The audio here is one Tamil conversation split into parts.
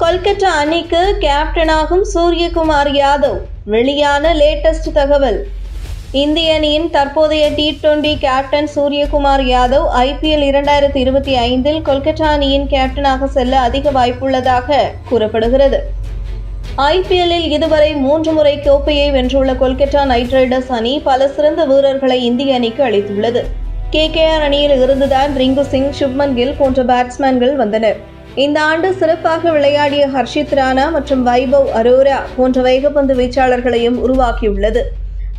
கொல்கத்தா அணிக்கு கேப்டனாகும் சூரியகுமார் யாதவ். வெளியான லேட்டஸ்ட் தகவல். இந்திய அணியின் தற்போதைய T twenty captain Suryakumar Yadav IPL இரண்டாயிரத்தி இருபத்தி ஐந்தில் கொல்கத்தா அணியின் கேப்டனாக செல்ல அதிக வாய்ப்புள்ளதாக கூறப்படுகிறது. ஐபிஎல்லில் இதுவரை மூன்று முறை கோப்பையை வென்றுள்ள கொல்கத்தா நைட் ரைடர்ஸ் அணி பல சிறந்த வீரர்களை இந்திய அணிக்கு அளித்துள்ளது. கேகேஆர் அணியில் இருந்துதான் ரிங்கு சிங் சுப்மன் கில் போன்ற பேட்ஸ்மேன்கள் வந்தனர். இந்த ஆண்டு சிறப்பாக விளையாடிய ஹர்ஷித் ராணா மற்றும் வைபவ் அரோரா போன்ற வேகப்பந்து வீச்சாளர்களையும் உருவாக்கியுள்ளது.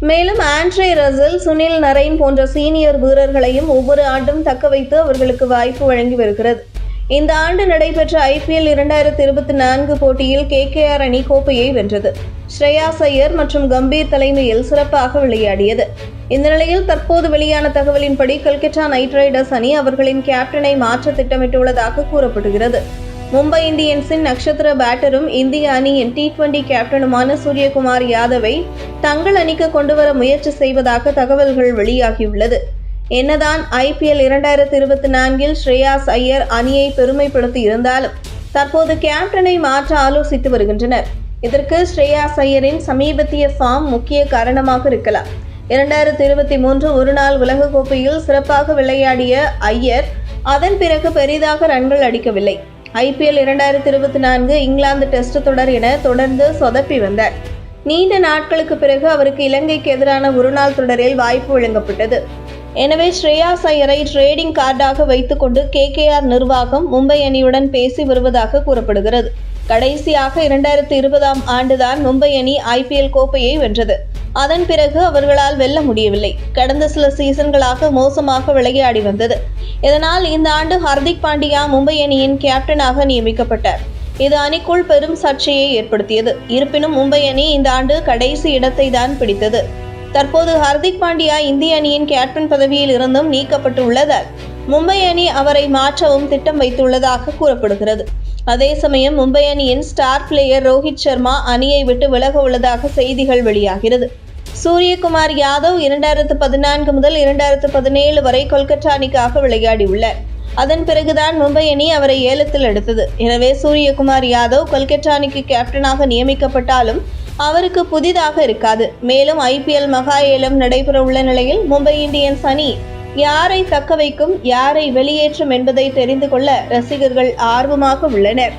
மேலும் ஆண்ட்ரே ரசல் சுனில் நரைன் போன்ற சீனியர் வீரர்களையும் ஒவ்வொரு ஆண்டும் தக்க வைத்து அவர்களுக்கு வாய்ப்பு வழங்கி வருகிறது. இந்த ஆண்டு நடைபெற்ற ஐபிஎல் இரண்டாயிரத்தி இருபத்தி நான்கு போட்டியில் கேகேஆர் அணி கோப்பையை வென்றது. ஸ்ரேயாஸ் ஐயர் மற்றும் கம்பீர் தலைமையில் சிறப்பாக விளையாடியது. இந்த நிலையில் தற்போது வெளியான தகவலின்படி கல்கட்டா நைட் ரைடர்ஸ் அணி அவர்களின் கேப்டனை மாற்ற திட்டமிட்டுள்ளதாக கூறப்படுகிறது. மும்பை இந்தியன்ஸின் நட்சத்திர பேட்டரும் இந்திய அணியின் டி டுவெண்டி கேப்டனுமான சூரியகுமார் யாதவை தங்கள் அணிக்கு கொண்டுவர முயற்சி செய்வதாக தகவல்கள் வெளியாகியுள்ளது. என்னதான் ஐபிஎல் இரண்டாயிரத்தி இருபத்தி நான்கில் ஸ்ரேயாஸ் ஐயர் அணியை பெருமைப்படுத்தி இருந்தாலும் தற்போது கேப்டனை மாற்ற ஆலோசித்து வருகின்றனர். இதற்கு ஸ்ரேயாஸ் ஐயரின் சமீபத்திய ஃபார்ம் முக்கிய காரணமாக இருக்கலாம். இரண்டாயிரத்தி இருபத்தி மூன்று ஒருநாள் உலகக்கோப்பையில் சிறப்பாக விளையாடிய ஐயர் அதன் பிறகு பெரிதாக ரன்கள் அடிக்கவில்லை. ஐபிஎல் இரண்டாயிரத்தி இருபத்தி நான்கு இங்கிலாந்து டெஸ்ட் தொடர் என தொடர்ந்து சொதப்பி வந்தார். நீண்ட நாட்களுக்கு பிறகு அவருக்கு இலங்கைக்கு எதிரான ஒருநாள் தொடரில் வாய்ப்பு வழங்கப்பட்டது. எனவே ஸ்ரேயாஸ் ஐயரை ட்ரேடிங் கார்டாக வைத்துக்கொண்டு கேகேஆர் நிர்வாகம் மும்பை அணியுடன் பேசி வருவதாக கூறப்படுகிறது. கடைசியாக இரண்டாயிரத்தி இருபதாம் ஆண்டுதான் மும்பை அணி ஐபிஎல் கோப்பையை வென்றது. அதன் பிறகு அவர்களால் வெல்ல முடியவில்லை. கடந்த சில சீசன்களாக மோசமாக விளையாடி வந்தது. இதனால் இந்த ஆண்டு ஹர்திக் பாண்டியா மும்பை அணியின் கேப்டனாக நியமிக்கப்பட்டார். இது அணிக்குள் பெரும் சர்ச்சையை ஏற்படுத்தியது. இருப்பினும் மும்பை அணி இந்த ஆண்டு கடைசி இடத்தை தான் பிடித்தது. தற்போது ஹர்திக் பாண்டியா இந்திய அணியின் கேப்டன் பதவியில் இருந்தும் நீக்கப்பட்டு உள்ளதால் மும்பை அணி அவரை மாற்றவும் திட்டம் வைத்துள்ளதாக கூறப்படுகிறது. அதே சமயம் மும்பை அணியின் ஸ்டார் பிளேயர் ரோஹித் சர்மா அணியை விட்டு விலக உள்ளதாக செய்திகள் வெளியாகிறது. சூரியகுமார் யாதவ் இரண்டாயிரத்து பதினான்கு முதல் இரண்டாயிரத்து பதினேழு வரை கொல்கத்தா அணிக்காக விளையாடியுள்ளார். அதன் பிறகுதான் மும்பை அணி அவரை ஏலத்தில் எடுத்தது. எனவே சூரியகுமார் யாதவ் கொல்கத்தா அணிக்கு கேப்டனாக நியமிக்கப்பட்டாலும் அவருக்கு புதிதாக இருக்காது. மேலும் ஐபிஎல் மகா ஏலம் நடைபெற உள்ள நிலையில் மும்பை இந்தியன்ஸ் அணி யாரை தக்க வைக்கும் யாரை வெளியேற்றும் என்பதை தெரிந்து கொள்ள ரசிகர்கள் ஆர்வமாக உள்ளனர்.